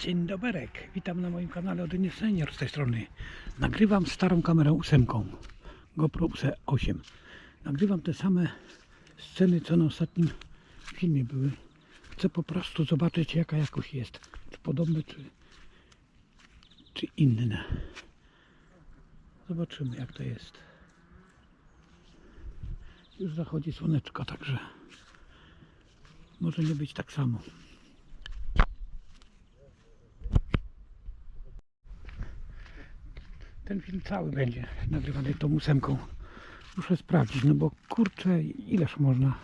Dzień doberek, witam na moim kanale Odynie Senior z tej strony. Nagrywam starą kamerą ósemką, GoPro 8. Nagrywam te same sceny, co na ostatnim filmie były. Chcę po prostu zobaczyć jaka jakość jest. Czy podobne, czy, czy inne. Zobaczymy jak to jest. Już zachodzi słoneczko, także może nie być tak samo. Ten film cały będzie nagrywany tą ósemką. Muszę sprawdzić, no bo kurczę, ileż można.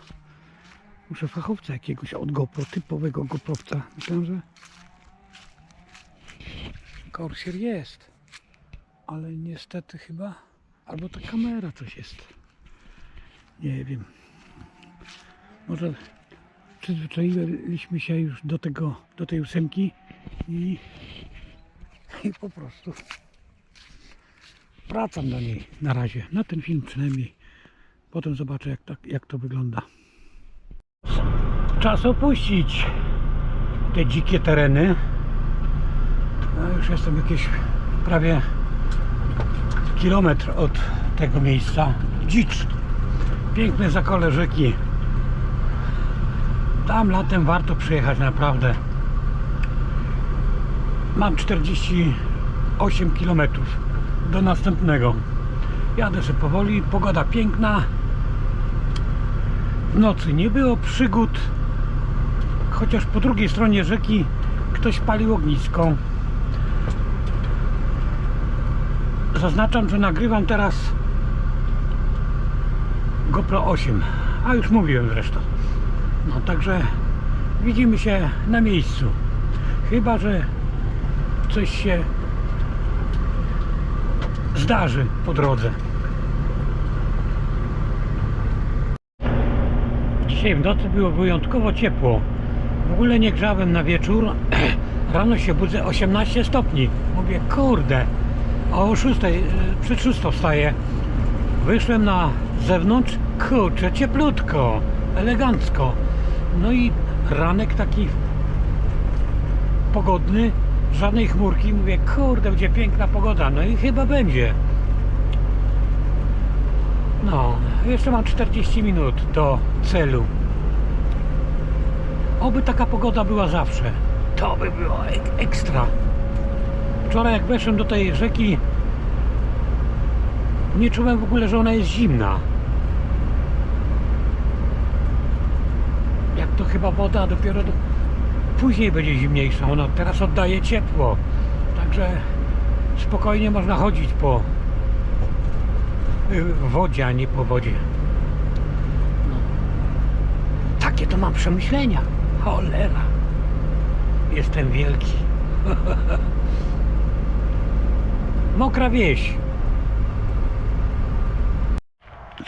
Muszę fachowca jakiegoś od GoPro, typowego GoProwca. Myślę, że Corsair jest, ale niestety chyba, albo ta kamera coś jest. Nie wiem. Może przyzwyczailiśmy się już do tego, do tej ósemki i, i po prostu wracam do niej na razie, na ten film przynajmniej. Potem zobaczę jak, tak, jak to wygląda. Czas opuścić te dzikie tereny. No, już jestem jakieś prawie kilometr od tego miejsca. Dzicz. Piękne zakole rzeki. Tam latem warto przyjechać naprawdę. Mam 48 kilometrów do następnego. Jadę sobie powoli, pogoda piękna. W nocy nie było przygód, chociaż po drugiej stronie rzeki ktoś palił ognisko. Zaznaczam, że nagrywam teraz GoPro 8, a już mówiłem zresztą. No także widzimy się na miejscu. Chyba, że coś się zdarzy po drodze. Dzisiaj w nocy było wyjątkowo ciepło. W ogóle nie grzałem na wieczór. Rano się budzę 18 stopni. Mówię, kurde. O 6, przed 6 wstaję. Wyszłem na zewnątrz. Kurczę, cieplutko, elegancko. No i ranek taki pogodny, żadnej chmurki. Mówię, kurde, będzie piękna pogoda. No i chyba będzie. No, jeszcze mam 40 minut do celu. Oby taka pogoda była zawsze. To by było ek ekstra. Wczoraj jak weszłem do tej rzeki, nie czułem w ogóle, że ona jest zimna. Jak to chyba woda dopiero do... później będzie zimniejsza. Ona teraz oddaje ciepło. Także spokojnie można chodzić po y, wodzie, a nie po wodzie. No. Takie to mam przemyślenia. Cholera. Jestem wielki. Mokra wieś.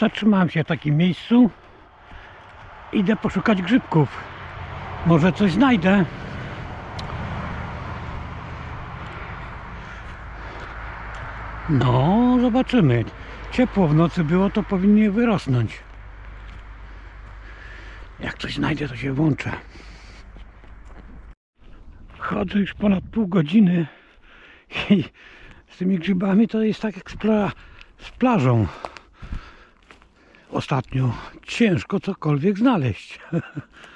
Zatrzymałem się w takim miejscu. Idę poszukać grzybków. Może coś znajdę. No, zobaczymy. Ciepło w nocy było, to powinien wyrosnąć. Jak coś znajdę, to się włączę. Chodzę już ponad pół godziny i z tymi grzybami to jest tak jak z, pla z plażą. Ostatnio ciężko cokolwiek znaleźć.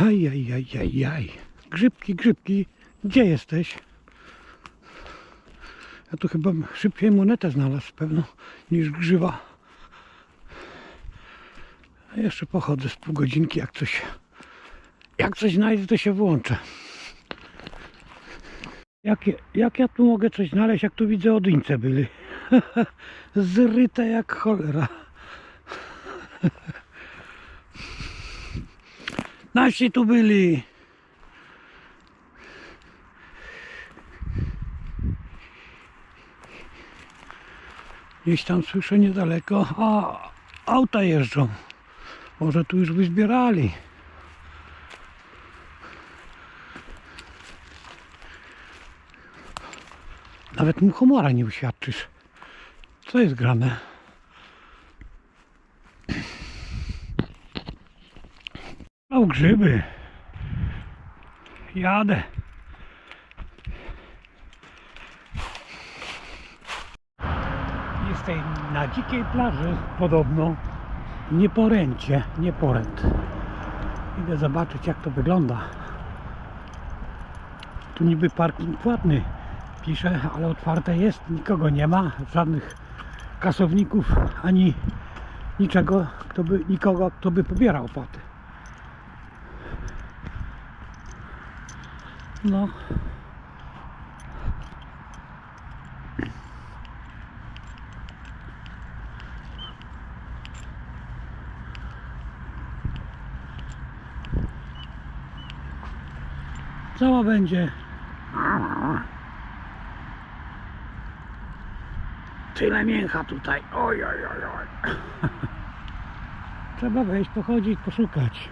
Ajajajajaj. Grzybki, grzybki, gdzie jesteś? Ja tu chyba szybciej monetę znalazł pewno niż grzywa. A jeszcze pochodzę z pół godzinki, jak coś jak coś znajdę, to się włączę. Jak, jak ja tu mogę coś znaleźć, jak tu widzę odyńce byli. Zryte jak cholera. Nasi tu byli. Gdzieś tam słyszę niedaleko, a auta jeżdżą. Może tu już wyzbierali. Nawet muchomora nie uświadczysz. Co jest grane? U grzyby. Jadę. Jest tej na dzikiej plaży podobno nieporęcie, nieporęt. Idę zobaczyć jak to wygląda. Tu niby parking płatny pisze, ale otwarte jest, nikogo nie ma, żadnych kasowników ani niczego, kto by, nikogo, kto by pobierał opłaty. No. Cała będzie. Tyle mięcha tutaj. Oj, oj, oj, oj. Trzeba wejść, pochodzić, poszukać.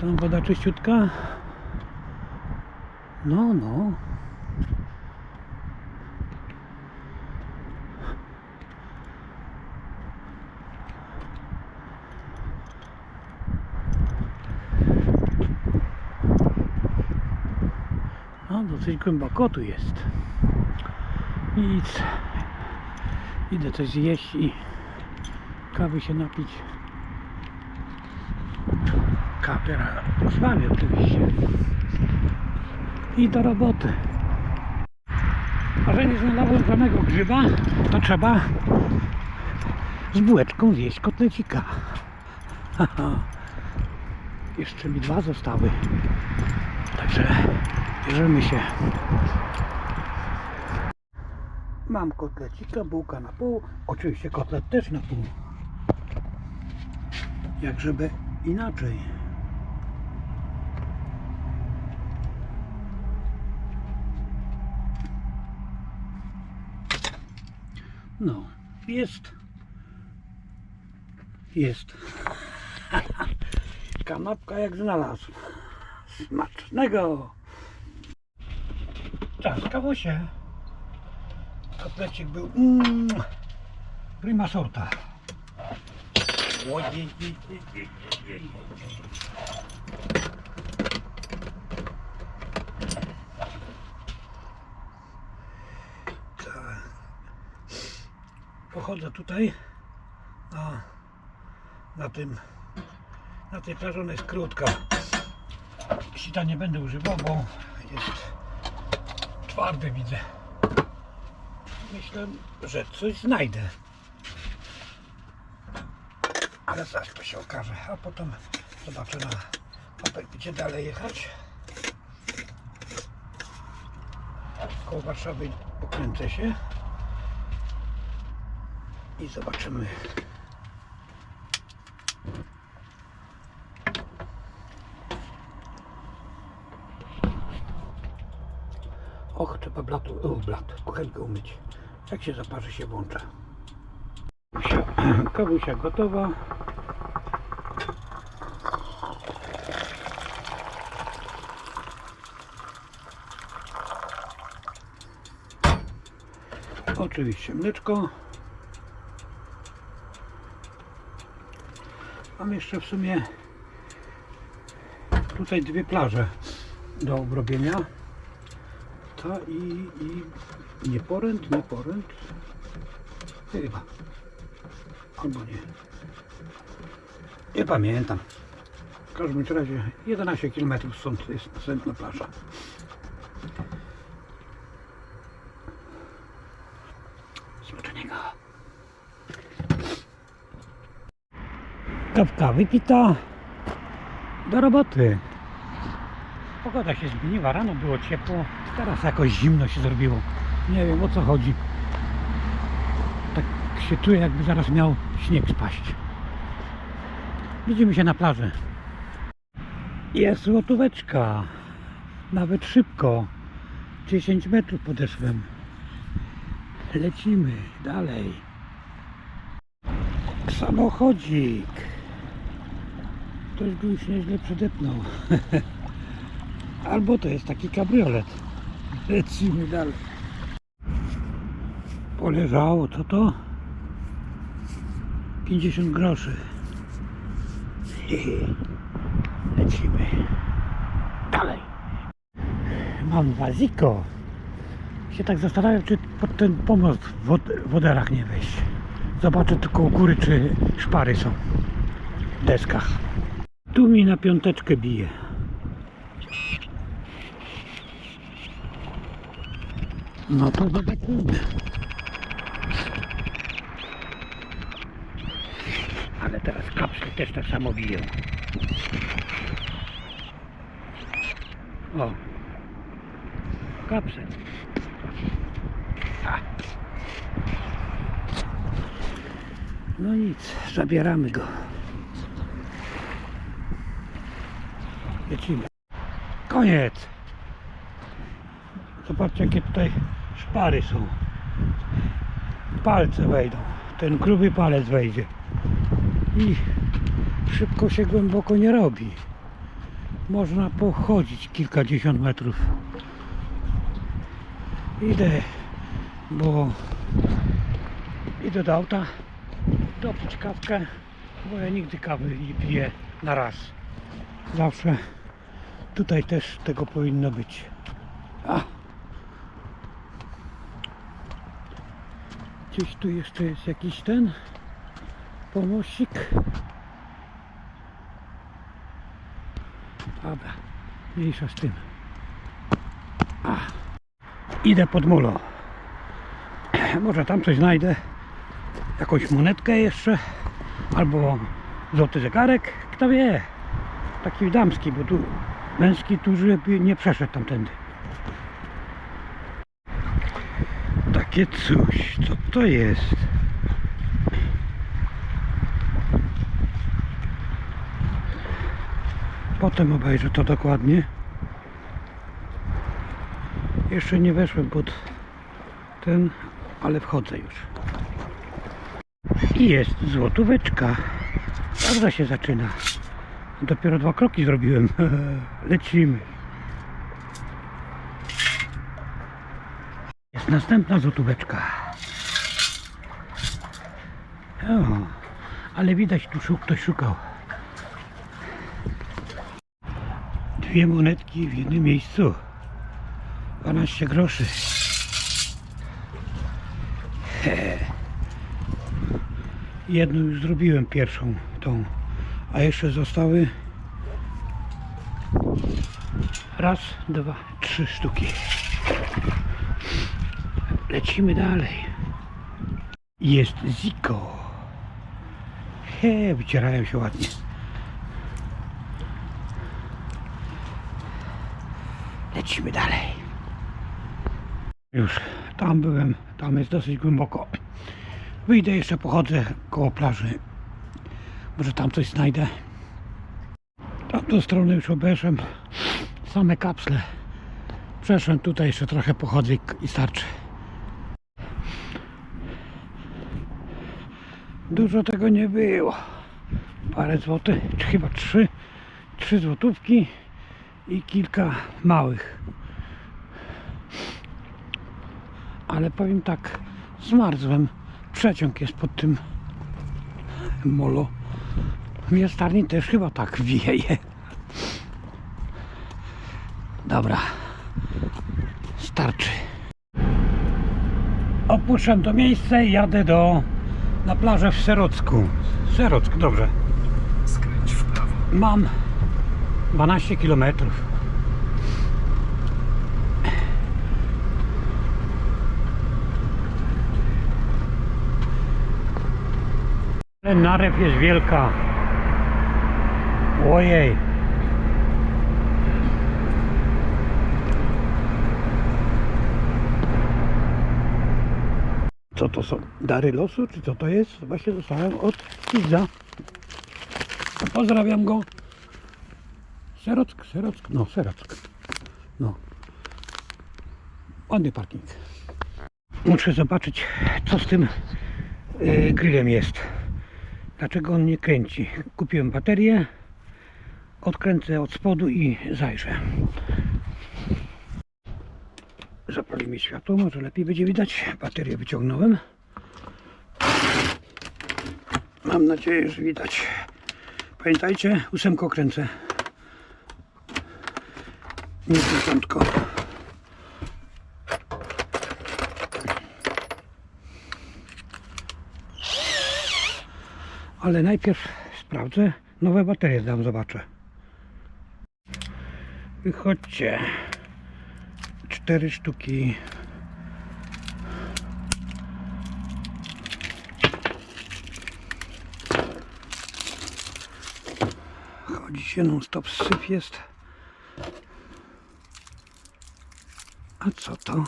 Tam woda czyściutka? No, no. No, dosyć głęboko tu jest. Nic. Idę coś zjeść i kawy się napić. Kapiera z wami oczywiście. I do roboty. A że nie znalazłem żadnego grzyba, to trzeba z bułeczką zjeść kotlecika. Jeszcze mi dwa zostały. Także bierzemy się. Mam kotlecika, bułka na pół. Oczywiście kotlet też na pół. Jak żeby inaczej. No, jest. Jest. Kanapka jak znalazł. Smacznego. Czaskało się. Kotlecik był mm, prima sorta. Pochodzę tutaj na, na tym na tej plaży ona jest krótka. Sita nie będę używał, bo jest twardy widzę. Myślę, że coś znajdę. Ale zaraz to się okaże, a potem zobaczę na mapę, gdzie dalej jechać. Koło Warszawy pokręcę się i zobaczymy. Och, trzeba blatu, o, blat, kuchenkę umyć. Jak się zaparzy, się włącza. Kawusia gotowa. Oczywiście mleczko. Mam jeszcze w sumie tutaj dwie plaże do obrobienia. Ta i, i nieporęt, nieporęt. Chyba. Albo nie. Nie pamiętam. W każdym razie 11 km stąd jest następna plaża. Smacznego. Kawka wypita. Do roboty. Pogoda się zmieniła, rano było ciepło, teraz jakoś zimno się zrobiło. Nie wiem o co chodzi. Tak się czuję jakby zaraz miał śnieg spaść. Widzimy się na plaży. Jest złotóweczka. Nawet szybko. 10 metrów podeszłem. Lecimy dalej. Samochodzik. Ktoś go już nieźle przedepnął. Albo to jest taki kabriolet. Lecimy dalej. Poleżało, co to? 50 groszy. Lecimy. Dalej. Mam waziko. Się tak zastanawiam, czy pod ten pomost w wod- woderach nie wejść. Zobaczę tylko u góry, czy szpary są w deskach. Tu mi na piąteczkę bije. No to zobaczymy. Ale teraz kapsle też tak samo biją. O. Kapsel. No nic, zabieramy go. Lecimy. Koniec. Zobaczcie jakie tutaj szpary są. Palce wejdą. Ten gruby palec wejdzie. I szybko się głęboko nie robi. Można pochodzić kilkadziesiąt metrów. Idę, bo idę do auta dopić kawkę, bo ja nigdy kawy nie piję na raz. Zawsze tutaj też tego powinno być. A. Gdzieś tu jeszcze jest jakiś ten pomocnik. Dobra, mniejsza z tym. A. Idę pod mulo. Może tam coś znajdę. Jakąś monetkę jeszcze. Albo złoty zegarek. Kto wie. Taki damski, bo tu męski tu żeby nie przeszedł tamtędy. Takie coś. Co to jest? Potem obejrzę to dokładnie. Jeszcze nie weszłem pod ten, ale wchodzę już. I jest złotóweczka. Dobrze się zaczyna. Dopiero dwa kroki zrobiłem. Lecimy. Jest następna złotóweczka. O, ale widać tu ktoś szukał. Dwie monetki w jednym miejscu. 12 groszy. Jedną już zrobiłem pierwszą tą, a jeszcze zostały raz, dwa, trzy sztuki. Lecimy dalej. Jest Ziko. He, wycierają się ładnie. Lecimy dalej. Już tam byłem, tam jest dosyć głęboko. Wyjdę jeszcze pochodzę koło plaży. Może tam coś znajdę. Tamtą stronę już obeszłem. Same kapsle. Przeszłem tutaj jeszcze trochę pochodzę i- starczy. Dużo tego nie było. Parę złotych, chyba trzy, trzy złotówki i kilka małych. Ale powiem tak, zmarzłem. Przeciąg jest pod tym molo. W Jastarni też chyba tak wieje. Dobra, starczy. Opuszczam to miejsce i jadę do na plażę w Serocku. Serock, dobrze. Skręć w prawo. Mam 12 kilometrów. Narew jest wielka. Ojej. Co to są? Dary losu? Czy co to jest? Właśnie dostałem od Pizza. Pozdrawiam go. Serock, Serock, no Serock. No. Ładny parking. Muszę zobaczyć, co z tym yy, grillem jest. Dlaczego on nie kręci? Kupiłem baterię, odkręcę od spodu i zajrzę. Zapra- Zapalimy światło, może lepiej będzie widać. Baterię wyciągnąłem. Mam nadzieję, że widać. Pamiętajcie, ósemko kręcę. Nie dziesiątko. Ale najpierw sprawdzę nowe baterie, dam zobaczę. Wychodźcie. Cztery sztuki. Chodzi się non stop syf jest. A co to?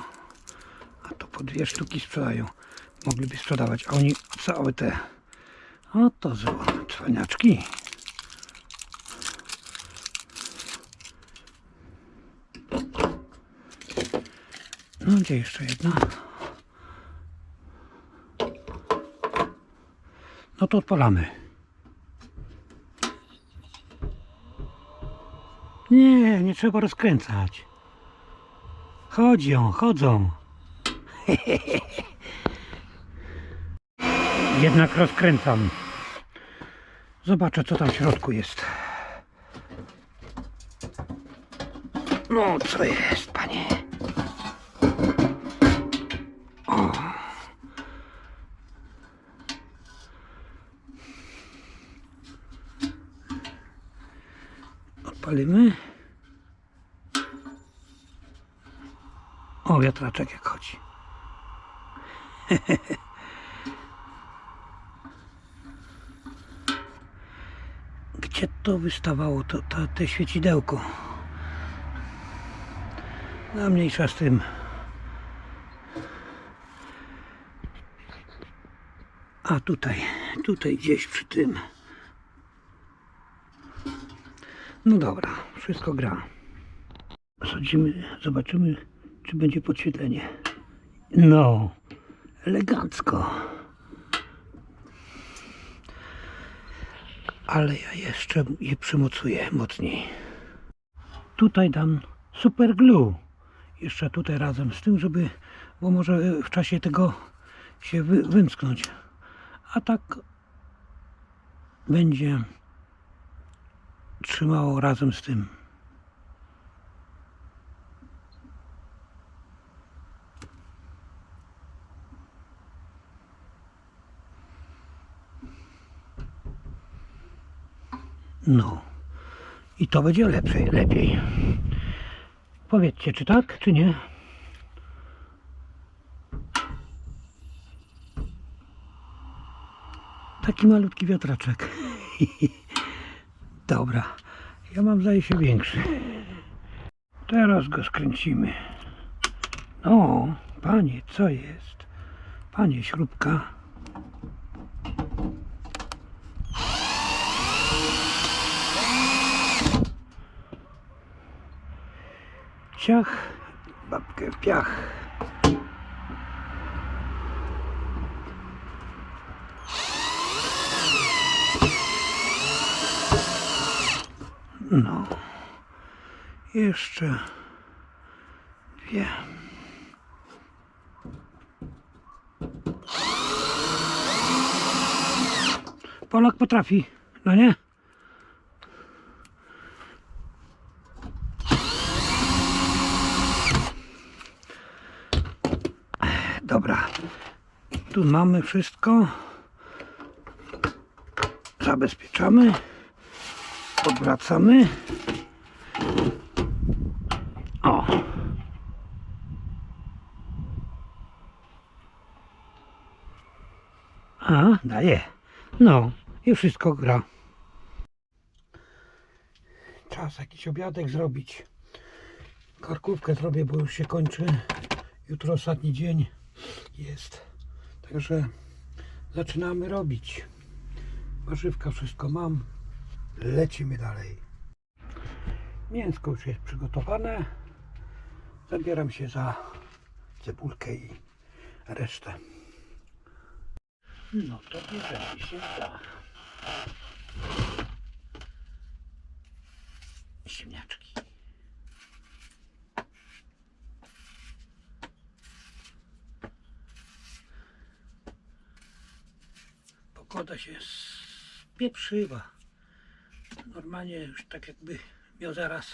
A to po dwie sztuki sprzedają. Mogliby sprzedawać, a oni całe te. Oto zło, cwaniaczki. No gdzie jeszcze jedna? No to odpalamy. Nie, nie trzeba rozkręcać. Chodzą, chodzą. Jednak rozkręcam. Zobaczę, co tam w środku jest. No, co jest, panie? Odpalimy. O, wiatraczek jak chodzi. Gdzie to wystawało, to, to, te świecidełko? No mniejsza z tym. A tutaj, tutaj gdzieś przy tym. No dobra, wszystko gra. Sadzimy, zobaczymy, czy będzie podświetlenie. No, elegancko. Ale ja jeszcze je przymocuję mocniej. Tutaj dam super glue. Jeszcze tutaj razem z tym, żeby, bo może w czasie tego się wy, wymsknąć. A tak będzie trzymało razem z tym. No. I to będzie lepsze, lepiej. Powiedzcie, czy tak, czy nie? Taki malutki wiatraczek. Dobra. Ja mam zdaje się większy. Teraz go skręcimy. No, panie, co jest? Panie, śrubka. Ciach, babkę w piach. No, jeszcze dwie. Polak potrafi, no nie? Dobra, tu mamy wszystko. Zabezpieczamy. Odwracamy. O. A, daje. No, i wszystko gra. Czas jakiś obiadek zrobić. Karkówkę zrobię, bo już się kończy. Jutro ostatni dzień jest. Także zaczynamy robić. Warzywka wszystko mam lecimy dalej. Mięsko już jest przygotowane. Zabieram się za cebulkę i resztę. No to bierzemy się za ziemniaczki. Pogoda się spieprzyła. Normalnie już tak jakby miał zaraz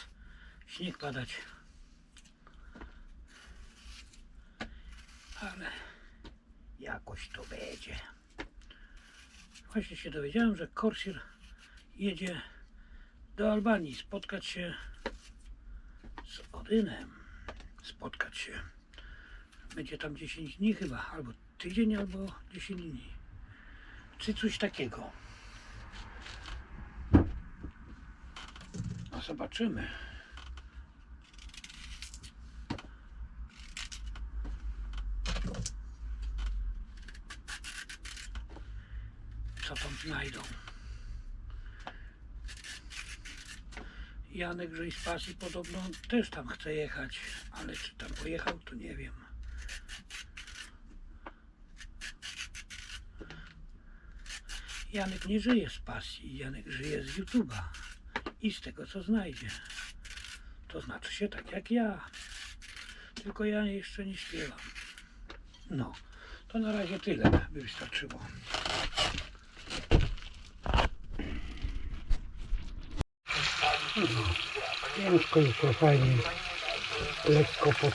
śnieg padać. Ale jakoś to będzie. Właśnie się dowiedziałem, że Corsair jedzie do Albanii spotkać się z Odynem. Spotkać się. Będzie tam 10 dni chyba, albo tydzień, albo 10 dni. Czy coś takiego. Zobaczymy. Co tam znajdą. Janek Żyj z Pasji podobno też tam chce jechać, ale czy tam pojechał, to nie wiem. Janek nie żyje z pasji, Janek żyje z YouTube'a i z tego co znajdzie. To znaczy się tak jak ja. Tylko ja jeszcze nie śpiewam. No, to na razie tyle by wystarczyło. Ciężko już to fajnie, lekko pod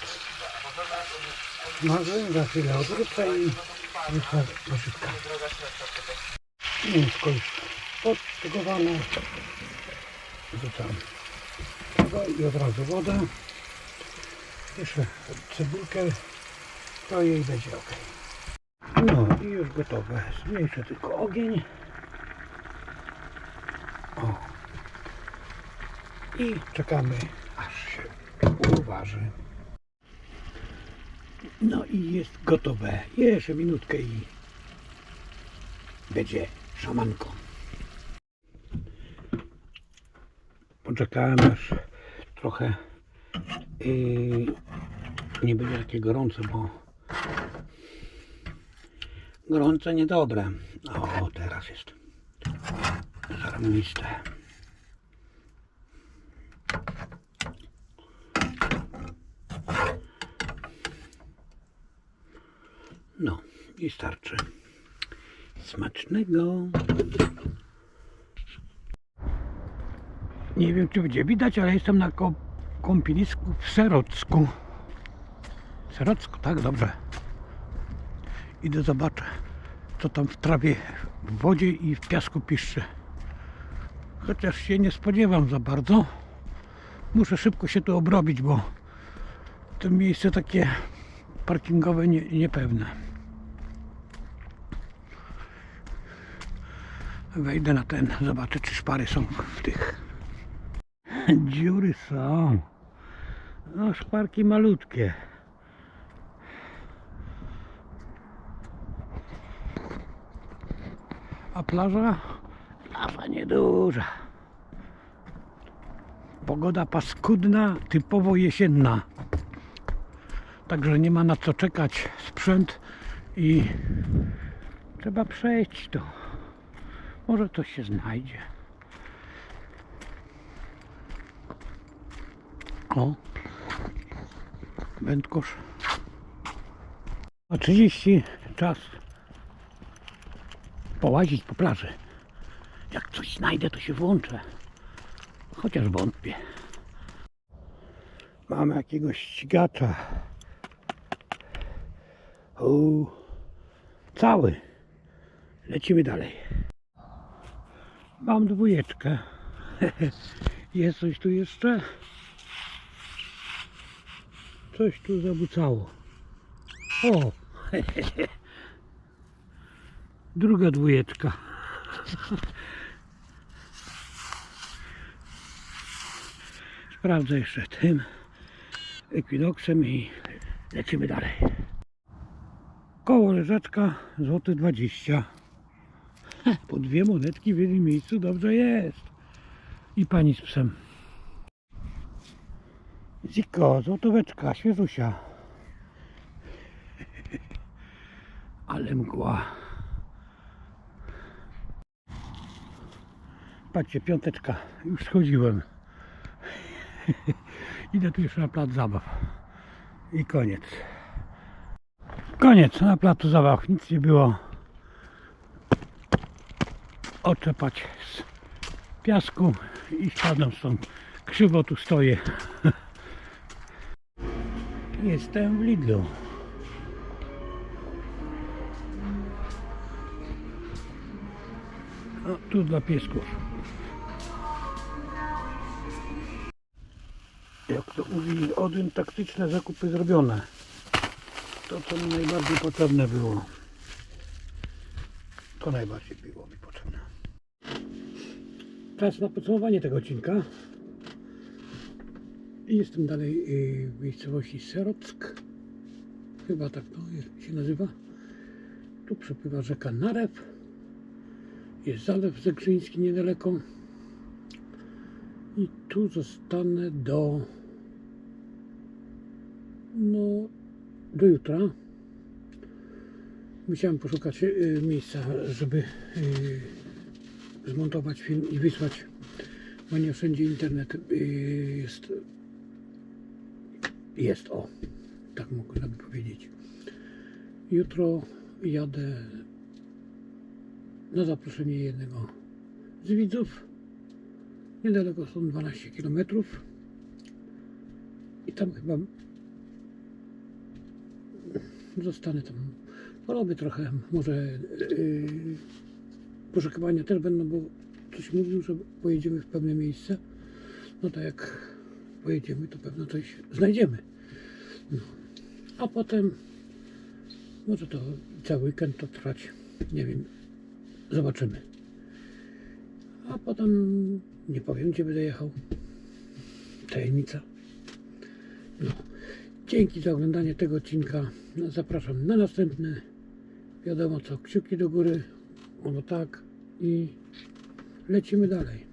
smażę, za chwilę odwrócę i wyszła pożywka. Mięsko już podtygowane. Wrzucam tego i od razu woda. Jeszcze cebulkę kroję i będzie ok. No i już gotowe. Zmniejszę tylko ogień. O. I czekamy aż się uważy. No i jest gotowe. Jeszcze minutkę i będzie szamanką. Poczekałem aż trochę yy, nie będzie takie gorące, bo gorące niedobre. O, teraz jest zarmiste. No i starczy. Smacznego. Nie wiem, czy będzie widać, ale jestem na kąpielisku w Serocku. Serocku, tak? Dobrze. Idę zobaczę, co tam w trawie, w wodzie i w piasku piszczy. Chociaż się nie spodziewam za bardzo. Muszę szybko się tu obrobić, bo to miejsce takie parkingowe nie, niepewne. Wejdę na ten, zobaczę czy szpary są w tych. Dziury są. No szparki malutkie. A plaża? Plaża nieduża. Pogoda paskudna, typowo jesienna. Także nie ma na co czekać sprzęt i trzeba przejść to. Może coś się znajdzie. O, wędkosz. A 30 czas połazić po plaży. Jak coś znajdę, to się włączę. Chociaż wątpię. Mamy jakiegoś ścigacza. O, cały. Lecimy dalej. Mam dwójeczkę. Jest coś tu jeszcze? Coś tu zabucało. O! Druga dwójeczka. Sprawdzę jeszcze tym ekwinoksem i lecimy dalej. Koło leżaczka złoty 20. Po dwie monetki w jednym miejscu dobrze jest. I pani z psem. Ziko, złotóweczka, świeżusia. Ale mgła. Patrzcie, piąteczka. Już schodziłem. Idę tu jeszcze na plac zabaw. I koniec. Koniec. Na placu zabaw nic nie było. oczepać z piasku i spadam stąd. Krzywo tu stoję. Jestem w Lidlu. O, tu dla piesków. Jak to mówili, Odyn, taktyczne zakupy zrobione. To, co mi najbardziej potrzebne było. To najbardziej było mi potrzebne. Czas na podsumowanie tego odcinka. Jestem dalej y, w miejscowości Serock. Chyba tak to się nazywa. Tu przepływa rzeka Narew. Jest zalew zegrzyński niedaleko. I tu zostanę do no do jutra. Musiałem poszukać y, miejsca, żeby y, zmontować film i wysłać, bo nie wszędzie internet jest jest o, tak mogę powiedzieć. Jutro jadę na zaproszenie jednego z widzów. Niedaleko są 12 km. I tam chyba zostanę tam. Porobię trochę, może yy, poszukiwania też będą, bo coś mówił, że pojedziemy w pewne miejsce. No tak jak pojedziemy, to pewno coś znajdziemy. No. A potem może to cały weekend to trwać. Nie wiem. Zobaczymy. A potem nie powiem, gdzie będę jechał. Tajemnica. No. Dzięki za oglądanie tego odcinka. Zapraszam na następny. Wiadomo co, kciuki do góry. Ono tak. I lecimy dalej.